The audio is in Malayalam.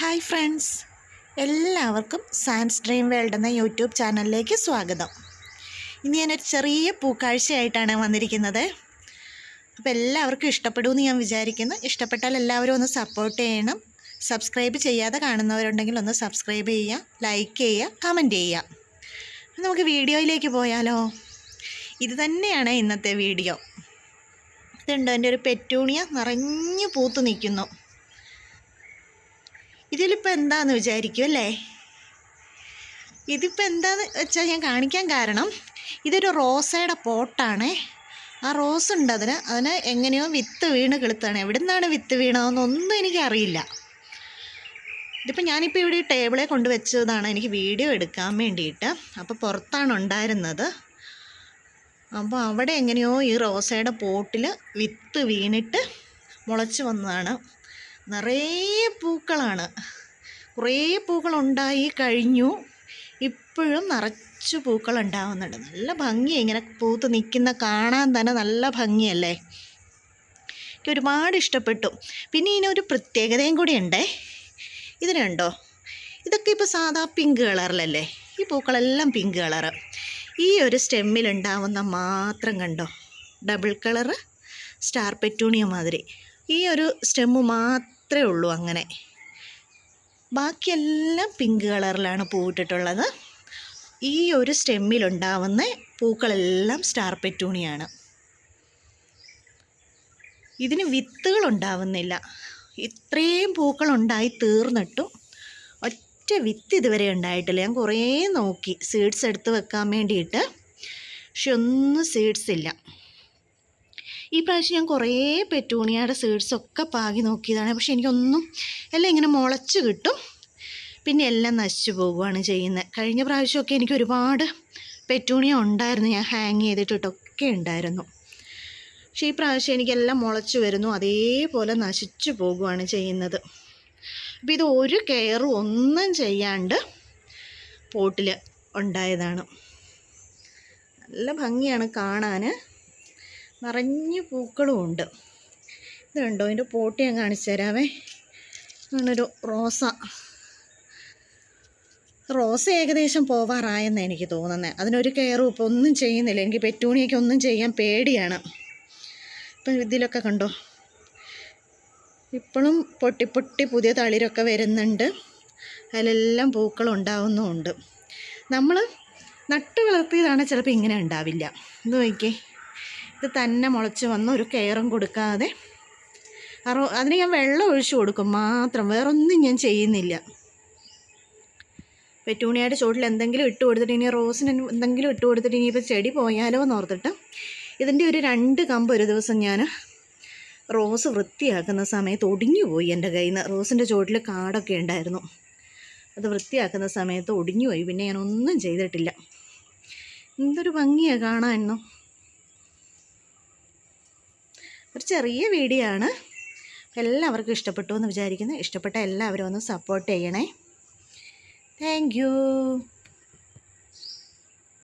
Hi friends. എല്ലാവർക്കും സാൻസ് ഡ്രീം വേൾഡ് എന്ന യൂട്യൂബ് ചാനലിലേക്ക് സ്വാഗതം. ഇന്ന് ഞാനൊരു ചെറിയ പൂക്കാഴ്ചയായിട്ടാണ് വന്നിരിക്കുന്നത്. അപ്പോൾ എല്ലാവർക്കും ഇഷ്ടപ്പെടുമെന്ന് ഞാൻ വിചാരിക്കുന്നു. ഇഷ്ടപ്പെട്ടാൽ എല്ലാവരും ഒന്ന് സപ്പോർട്ട് ചെയ്യണം. സബ്സ്ക്രൈബ് ചെയ്യാതെ കാണുന്നവരുണ്ടെങ്കിൽ ഒന്ന് സബ്സ്ക്രൈബ് ചെയ്യുക ലൈക്ക് ചെയ്യുക കമന്റ് ചെയ്യുക. നമുക്ക് വീഡിയോയിലേക്ക് പോയാലോ? ഇത് തന്നെയാണ് ഇന്നത്തെ വീഡിയോ. ഇതുണ്ടോ? എന്റെ ഒരു പെറ്റൂണിയ നിറഞ്ഞു പൂത്ത് നിൽക്കുന്നു. ഇതിലിപ്പോൾ എന്താന്ന് വിചാരിക്കും അല്ലേ? ഇതിപ്പോൾ എന്താന്ന് വെച്ചാൽ ഞാൻ കാണിക്കാൻ കാരണം ഇതൊരു റോസയുടെ പോട്ടാണേ. ആ റോസ് ഉണ്ട് അതിന്. അതിന് എങ്ങനെയോ വിത്ത് വീണ് കിളുത്താണ്. എവിടെ നിന്നാണ് വിത്ത് വീണതെന്നൊന്നും എനിക്കറിയില്ല. ഇതിപ്പോൾ ഞാനിപ്പോൾ ഇവിടെ ഈ ടേബിളെ കൊണ്ട് വെച്ചതാണ്. എനിക്ക് വീഡിയോ എടുക്കാൻ വേണ്ടിയിട്ട്. അപ്പോൾ പുറത്താണ് ഉണ്ടായിരുന്നത്. അപ്പോൾ അവിടെ എങ്ങനെയോ ഈ റോസയുടെ പോട്ടിൽ വിത്ത് വീണിട്ട് മുളച്ച് വന്നതാണ്. നിറയെ പൂക്കളാണ്. കുറേ പൂക്കളുണ്ടായി കഴിഞ്ഞു. ഇപ്പോഴും നിറച്ച് പൂക്കൾ ഉണ്ടാവുന്നുണ്ട് നല്ല ഭംഗിയാണ് ഇങ്ങനെ പൂത്ത് നിൽക്കുന്ന കാണാൻ തന്നെ നല്ല ഭംഗിയല്ലേ? എനിക്ക് ഒരുപാട് ഇഷ്ടപ്പെട്ടു. പിന്നെ ഇതിനൊരു പ്രത്യേകതയും കൂടി ഉണ്ടേ. ഇതിനുണ്ടോ ഇതൊക്കെ ഇപ്പോൾ സാധാ പിങ്ക് കളറിലല്ലേ? ഈ പൂക്കളെല്ലാം പിങ്ക് കളറ്. ഈ ഒരു സ്റ്റെമ്മിലുണ്ടാവുന്ന മാത്രം കണ്ടോ? ഡബിൾ കളറ് സ്റ്റാർ പെറ്റൂണിയ മാതിരി. ഈ ഒരു സ്റ്റെമ്മ് മാത്രമേ ഉള്ളൂ അങ്ങനെ. ബാക്കിയെല്ലാം പിങ്ക് കളറിലാണ് പൂവിട്ടിട്ടുള്ളത്. ഈ ഒരു സ്റ്റെമ്മിലുണ്ടാവുന്ന പൂക്കളെല്ലാം സ്റ്റാർ പെറ്റൂണിയാണ്. ഇതിന് വിത്തുകൾ ഉണ്ടാവുന്നില്ല. ഇത്രയും പൂക്കളുണ്ടായി തീർന്നിട്ടും ഒറ്റ വിത്ത് ഇതുവരെ ഉണ്ടായിട്ടില്ല. ഞാൻ കുറേ നോക്കി. സീഡ്സ് എടുത്ത് വെക്കാൻ വേണ്ടിയിട്ട്. പക്ഷെ ഒന്നും സീഡ്സ് ഇല്ല. ഈ പ്രാവശ്യം ഞാൻ കുറേ പെറ്റൂണിയയുടെ സീഡ്സൊക്കെ പാകി നോക്കിയതാണ്. പക്ഷെ എനിക്കൊന്നും എല്ലാം ഇങ്ങനെ മുളച്ച് കിട്ടും. പിന്നെ എല്ലാം നശിച്ചു പോവുകയാണ് ചെയ്യുന്നത്. കഴിഞ്ഞ പ്രാവശ്യമൊക്കെ എനിക്ക് ഒരുപാട് പെറ്റൂണിയ ഉണ്ടായിരുന്നു. ഞാൻ ഹാങ് ചെയ്തിട്ടിട്ടൊക്കെ ഉണ്ടായിരുന്നു. പക്ഷേ ഈ പ്രാവശ്യം എനിക്കെല്ലാം മുളച്ചു വരുന്നു. അതേപോലെ നശിച്ചു പോകുകയാണ് ചെയ്യുന്നത്. അപ്പോൾ ഇത് ഒരു കെയറും ഒന്നും ചെയ്യാണ്ട് പോട്ടിൽ ഉണ്ടായതാണ്. നല്ല ഭംഗിയാണ് കാണാൻ നിറഞ്ഞു പൂക്കളും ഉണ്ട് ഇത് കണ്ടോ? ഇതിന്റെ പോട്ടി ഞാൻ കാണിച്ചു തരാമേ. അങ്ങനൊരു റോസ. റോസ ഏകദേശം പോവാറായെന്ന് എനിക്ക് തോന്നുന്നത് അതിനൊരു കെയറും ഇപ്പോൾ ഒന്നും ചെയ്യുന്നില്ല. എനിക്ക് പെറ്റൂണിയൊക്കെ ഒന്നും ചെയ്യാൻ പേടിയാണ്. ഇപ്പം ഇതിലൊക്കെ കണ്ടോ? ഇപ്പോഴും പൊട്ടി പൊട്ടി പുതിയ തളിരൊക്കെ വരുന്നുണ്ട്. അതിലെല്ലാം പൂക്കൾ ഉണ്ടാവുന്നുമുണ്ട്. നമ്മൾ നട്ടു വളർത്തിയതാണ് ചിലപ്പോൾ ഇങ്ങനെ ഉണ്ടാവില്ല. ഇത് നോക്കിയേ. ഇത് തന്നെ മുളച്ച് വന്ന് ഒരു കെയറും കൊടുക്കാതെ അറോ അതിന് ഞാൻ വെള്ളം ഒഴിച്ചു കൊടുക്കും മാത്രം. വേറൊന്നും ഞാൻ ചെയ്യുന്നില്ല. പെറ്റൂണിയുടെ ചുവട്ടിൽ എന്തെങ്കിലും ഇട്ട് കൊടുത്തിട്ട് ഇനി റോസിന് എന്തെങ്കിലും ഇട്ട് കൊടുത്തിട്ട് ഇനിയിപ്പോൾ ചെടി പോയാലോ എന്ന് ഓർത്തിട്ട് ഇതിന്റെ ഒരു രണ്ട് കമ്പ് ഒരു ദിവസം ഞാൻ റോസ് വൃത്തിയാക്കുന്ന സമയത്ത് ഒടിഞ്ഞു പോയി എന്റെ കയ്യിൽ നിന്ന്. റോസിന്റെ ചുവട്ടിൽ കാടൊക്കെ ഉണ്ടായിരുന്നു. അത് വൃത്തിയാക്കുന്ന സമയത്ത് ഒടിഞ്ഞു പോയി പിന്നെ ഞാൻ ഒന്നും ചെയ്തിട്ടില്ല. എന്തൊരു ഭംഗിയാണ് കാണാനോ ഒരു ചെറിയ വീഡിയോ ആണ് എല്ലാവർക്കും ഇഷ്ടപ്പെട്ടു എന്ന് വിചാരിക്കുന്നു. ഇഷ്ടപ്പെട്ട എല്ലാവരും ഒന്ന് സപ്പോർട്ട് ചെയ്യണേ. താങ്ക്